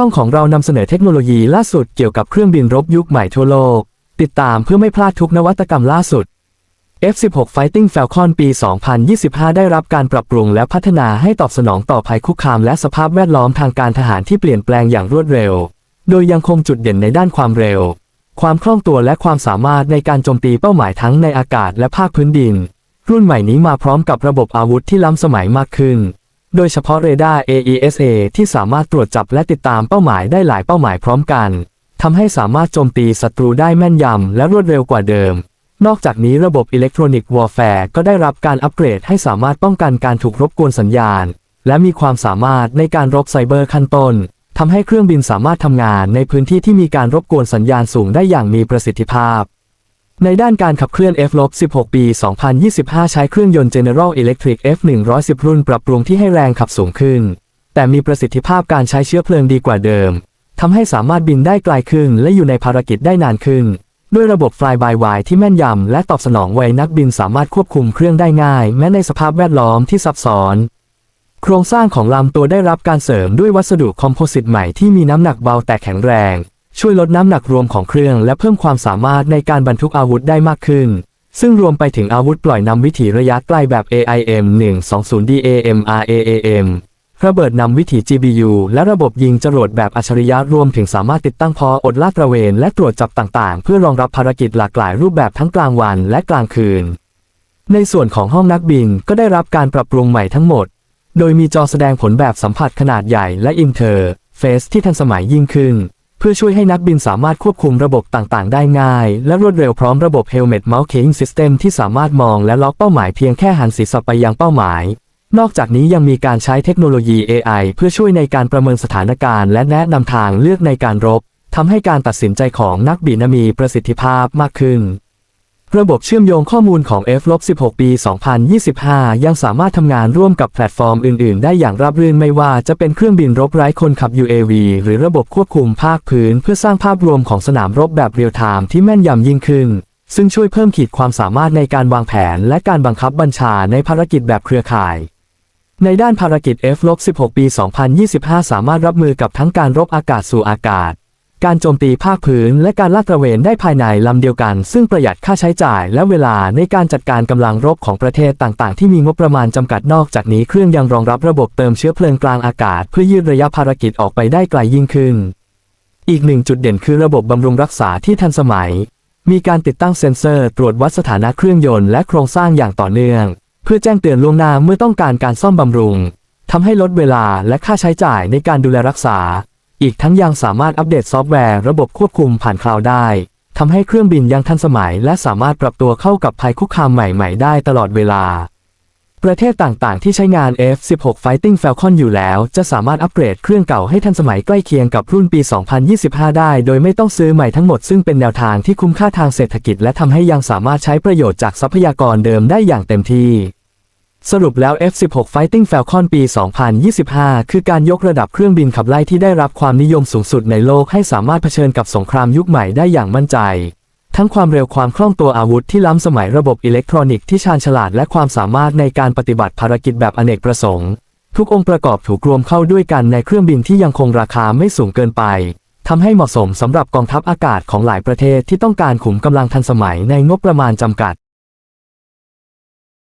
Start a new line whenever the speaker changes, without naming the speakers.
่องของเรานำเสนอเทคโนโลยีล่าสุดเกี่ยวกับเครื่องบินรบยุคใหม่ทั่วโลก ติดตามเพื่อไม่พลาดทุกนวัตกรรมล่าสุด F-16 Fighting Falcon ปี 2025 ได้รับการปรับปรุงและพัฒนาให้ตอบสนองต่อภัยคุกคามและสภาพแวดล้อมทางการทหารที่เปลี่ยนแปลงอย่างรวดเร็ว โดยยังคงจุดเด่นในด้านความเร็ว ความคล่องตัวและความสามารถในการโจมตีเป้าหมายทั้งในอากาศและภาคพื้นดิน รุ่นใหม่นี้มาพร้อมกับระบบอาวุธที่ล้ำสมัยมากขึ้น โดยเฉพาะเรดาร์ AESA ที่สามารถตรวจจับและติดตามเป้าหมายได้หลายเป้าหมายพร้อมกันทำให้สามารถโจมตีศัตรูได้แม่นยำและรวดเร็วกว่าเดิม นอกจากนี้ระบบอิเล็กทรอนิกส์วอร์แฟร์ก็ได้รับการอัปเกรดให้สามารถป้องกันการถูกรบกวนสัญญาณ และมีความสามารถในการรบไซเบอร์ขั้นต้นทำให้เครื่องบินสามารถทำงานในพื้นที่ที่มีการรบกวนสัญญาณสูงได้อย่างมีประสิทธิภาพ ในด้านการขับเคลื่อน F-16 ปี 2025 ใช้เครื่องยนต์ General Electric F110 รุ่นปรับปรุงที่ให้แรงขับสูงขึ้น แต่มีประสิทธิภาพการใช้เชื้อเพลิงดีกว่าเดิม ทำให้สามารถบินได้ไกลขึ้นและอยู่ในภารกิจได้นานขึ้น ด้วยระบบ Fly by Wire ที่แม่นยำและตอบสนองไวนักบินสามารถควบคุมเครื่องได้ง่าย แม้ในสภาพแวดล้อมที่ซับซ้อน โครงสร้างของลำตัวได้รับการเสริมด้วยวัสดุคอมโพสิตใหม่ที่มีน้ำหนักเบาแต่แข็งแรง ช่วยลดน้ำหนักรวมของเครื่องและเพิ่มความสามารถในการบรรทุกอาวุธได้มากขึ้น ซึ่งรวมไปถึงอาวุธปล่อยนำวิถีระยะไกลแบบ AIM 120 DAM RAAM ระเบิดนำวิถี GBU และระบบยิงจรวดแบบอัจฉริยะรวมถึงสามารถติดตั้งพออดลาดตระเวนและตรวจจับต่างๆ เพื่อรองรับภารกิจหลากหลายรูปแบบทั้งกลางวันและกลางคืน ในส่วนของห้องนักบินก็ได้รับการปรับปรุงใหม่ทั้งหมด โดยมีจอแสดงผลแบบสัมผัสขนาดใหญ่และอินเทอร์เฟซที่ทันสมัยยิ่งขึ้น เพื่อช่วยให้นักบินสามารถควบคุมระบบต่างๆ ได้ง่าย และรวดเร็วพร้อมระบบ Helmet Mounting System ที่สามารถมองและล็อกเป้าหมายเพียงแค่หันศีรษะไปยังเป้าหมาย นอกจากนี้ยังมีการใช้เทคโนโลยี AI เพื่อช่วยในการประเมินสถานการณ์และแนะนำทางเลือกในการรบทำให้การตัดสินใจของนักบินมีประสิทธิภาพมากขึ้น ระบบเชื่อมโยงข้อมูลของ F-16 ปี 2025 ยังสามารถทำงานร่วมกับแพลตฟอร์มอื่น ๆ ได้อย่างราบรื่นไม่ว่าจะเป็นเครื่องบินรบไร้คนขับ UAV หรือระบบควบคุมภาคพื้น เพื่อสร้างภาพรวมของสนามรบแบบเรียลไทม์ที่แม่นยำยิ่งขึ้น ซึ่งช่วยเพิ่มขีดความสามารถในการวางแผน และการบังคับบัญชาในภารกิจแบบเครือข่าย ในด้านภารกิจ F-16 ปี 2025 สามารถรับมือกับทั้งการรบอากาศสู่อากาศ การโจมตีภาคพื้นและการลาดตระเวนได้ภายในลำเดียวกัน ซึ่งประหยัดค่าใช้จ่ายและเวลาในการจัดการกำลังรบของประเทศต่างๆ ที่มีงบประมาณจำกัดนอกจากนี้เครื่องยังรองรับระบบเติมเชื้อเพลิงกลางอากาศ เพื่อยืดระยะภารกิจออกไปได้ไกลยิ่งขึ้น อีกหนึ่งจุดเด่นคือระบบบำรุงรักษาที่ทันสมัย มีการติดตั้งเซ็นเซอร์ ตรวจวัดสถานะเครื่องยนต์และโครงสร้างอย่างต่อเนื่อง เพื่อแจ้งเตือนล่วงหน้าเมื่อต้องการการซ่อมบำรุงทำให้ลดเวลาและค่าใช้จ่ายในการดูแลรักษา อีกทั้งยังสามารถอัปเดตซอฟต์แวร์ระบบควบคุมผ่านคลาวด์ได้ทำให้เครื่องบินยังทันสมัย และสามารถปรับตัวเข้ากับภัยคุกคามใหม่ๆ ได้ตลอดเวลา ประเทศต่างๆ ที่ใช้งาน F-16 Fighting Falcon อยู่แล้ว จะสามารถอัปเกรดเครื่องเก่าให้ทันสมัยใกล้เคียงกับรุ่นปี 2025 ได้ โดยไม่ต้องซื้อใหม่ทั้งหมดซึ่งเป็นแนวทางที่คุ้มค่าทางเศรษฐกิจ และทำให้ยังสามารถใช้ประโยชน์จากทรัพยากรเดิมได้อย่างเต็มที่ สรุปแล้ว F-16 Fighting Falcon ปี 2025 คือการยกระดับเครื่องบินขับไล่ที่ได้รับความนิยมสูงสุดในโลกให้สามารถเผชิญกับสงครามยุคใหม่ได้อย่างมั่นใจ ทั้งความเร็วความคล่องตัวอาวุธที่ล้ำสมัยระบบอิเล็กทรอนิกส์ที่ชาญฉลาดและความสามารถในการปฏิบัติภารกิจแบบอเนกประสงค์ ทุกองค์ประกอบถูกรวมเข้าด้วยกันในเครื่องบินที่ยังคงราคาไม่สูงเกินไปทำให้เหมาะสมสำหรับกองทัพอากาศของหลายประเทศที่ต้องการขุมกำลังทันสมัยในงบประมาณจำกัด